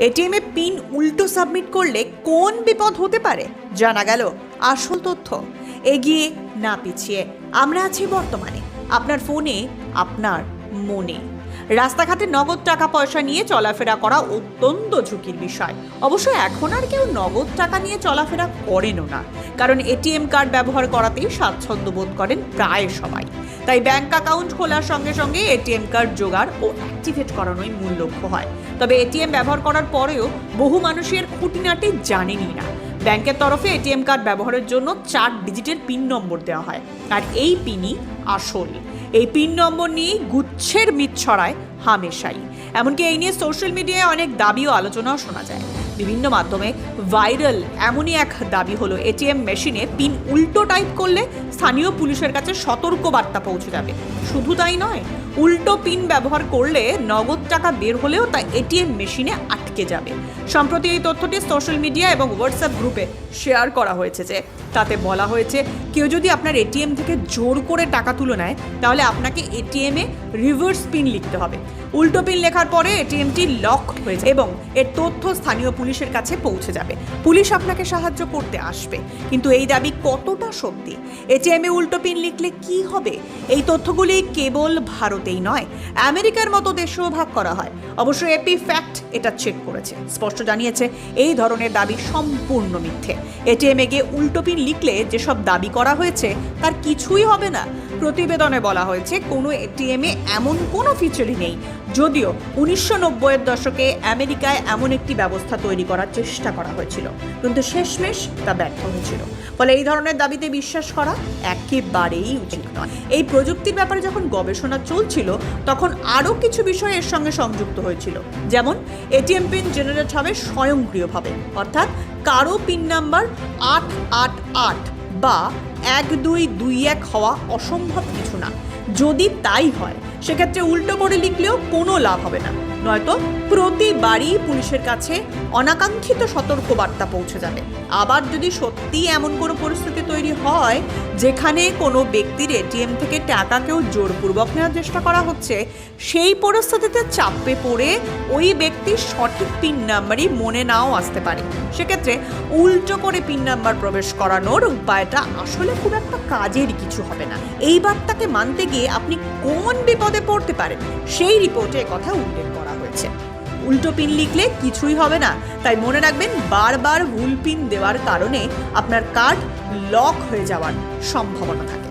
এটিএমে pin উল্টো submit করলে কোন বিপদ হতে পারে? জানা গেল, আসল তথ্য। এগিয়ে না পিছিয়ে। আমরা আছি বর্তমানে। আপনার ফোনে, আপনার মনে। রাস্তাঘাটে নগদ টাকা পয়সা নিয়ে চলাফেরা করা অত্যন্ত ঝুঁকির বিষয়। অবশ্য এখন আর কেউ নগদ টাকা নিয়ে চলাফেরা করেনও না। কারণ এটিএম কার্ড ব্যবহার করাতেই স্বাচ্ছন্দ্য বোধ করেন প্রায় সবাই। তাই ব্যাংক অ্যাকাউন্ট খোলার সঙ্গে সঙ্গে এটিএম কার্ড জোগাড় ও অ্যাক্টিভেট করানোই মূল লক্ষ্য হয়। তবে এটিএম ব্যবহার করার পরেও বহু মানুষের খুঁটিনাটি জানেনই না। ব্যাংকের তরফে এটিএম কার্ড ব্যবহারের জন্য চার ডিজিটের পিন নম্বর দেওয়া হয়। আর এই পিনই আসল। এই পিন নম্বর নিয়ে গুচ্ছের মিথ ছড়ায় হামেশাই। এমনকি এই নিয়ে সোশ্যাল মিডিয়ায় অনেক দাবি ও আলোচনাও শোনা যায়। বিভিন্ন মাধ্যমে ভাইরাল এমনই এক দাবি হলো, এটিএম মেশিনে পিন উল্টো টাইপ করলে স্থানীয় পুলিশের কাছে সতর্ক বার্তা পৌঁছে যাবে। শুধু তাই নয়, উল্টো পিন ব্যবহার করলে নগদ টাকা বের হলেও তা এটিএম মেশিনে আটকে যাবে। সম্প্রতি এই তথ্যটি সোশ্যাল মিডিয়া এবং হোয়াটসঅ্যাপ গ্রুপে শেয়ার করা হয়েছে যে, তাতে বলা হয়েছে, কেউ যদি আপনার এটিএম থেকে জোর করে টাকা তুলে নেয়, তাহলে আপনাকে এটিএমে রিভার্স পিন লিখতে হবে। উল্টো পিন লেখার পরে এটিএমটি লক হয়ে যায় এবং এর তথ্য স্থানীয় পুলিশের কাছে পৌঁছে যাবে। পুলিশ আপনাকে সাহায্য করতে আসবে। কিন্তু এই দাবি কতটা সত্যি? এটিএমে উল্টো পিন লিখলে কি হবে? এই তথ্যগুলি কেবল ভারতেই নয়, আমেরিকার মতো দেশেও ভাগ করা হয়। অবশ্য এপি ফ্যাক্ট এটা চেক করেছে। স্পষ্ট জানিয়েছে, এই ধরনের দাবি সম্পূর্ণ মিথ্যে। এটিএমে গিয়ে উল্টোপিন লিখলে যেসব দাবি করা হয়েছে, তার কিছুই হবে না। প্রতিবেদনে বলা হয়েছে, কোনো এটিএমে এমন কোনো ফিচারই নেই। যদিও উনিশশো নব্বইয়ের দশকে আমেরিকায় এমন একটি ব্যবস্থা তৈরি করার চেষ্টা করা হয়েছিল। কিন্তু শেষমেশ তা ব্যর্থ হয়েছিল। ফলে এই ধরনের দাবিতে বিশ্বাস করা একেবারেই উচিত নয়। এই প্রযুক্তির ব্যাপারে যখন গবেষণা চলছিল, তখন আরও কিছু বিষয় এর সঙ্গে সংযুক্ত হয়েছিল। যেমন, এটিএম পিন জেনারেট হবে স্বয়ংক্রিয়ভাবে। অর্থাৎ কারও পিন নাম্বার আট আট আট বা এক দুই দুই এক হওয়া অসম্ভব কিছু না। যদি তাই হয়, সেক্ষেত্রে উল্টো করে লিখলেও কোনো লাভ হবে না। নয়তো প্রতিবারই পুলিশের কাছে অনাকাঙ্ক্ষিত সতর্কবার্তা পৌঁছে যাবে। আবার যদি সত্যি এমন কোনো পরিস্থিতি তৈরি হয় যেখানে কোনো ব্যক্তির এটিএম থেকে টাকা কেউ জোরপূর্বক নেওয়ার চেষ্টা করা হচ্ছে, সেই পরিস্থিতিতে চাপে পড়ে ওই ব্যক্তির সঠিক পিন নাম্বারই মনে নাও আসতে পারে। সেক্ষেত্রে উল্টো করে পিন নাম্বার প্রবেশ করানোর উপায়টা আসলে খুব একটা কাজের কিছু হবে না। এই বার্তাকে মানতে গিয়ে আপনি কোন বিপদে পড়তে পারেন, সেই রিপোর্টে কথা উল্লেখ করা হয়েছে। উল্টো পিন লিখলে কিছুই হবে না। তাই মনে রাখবেন, বারবার ভুল পিন দেওয়ার কারণে আপনার কার্ড লক হয়ে যাওয়ার সম্ভাবনা থাকে।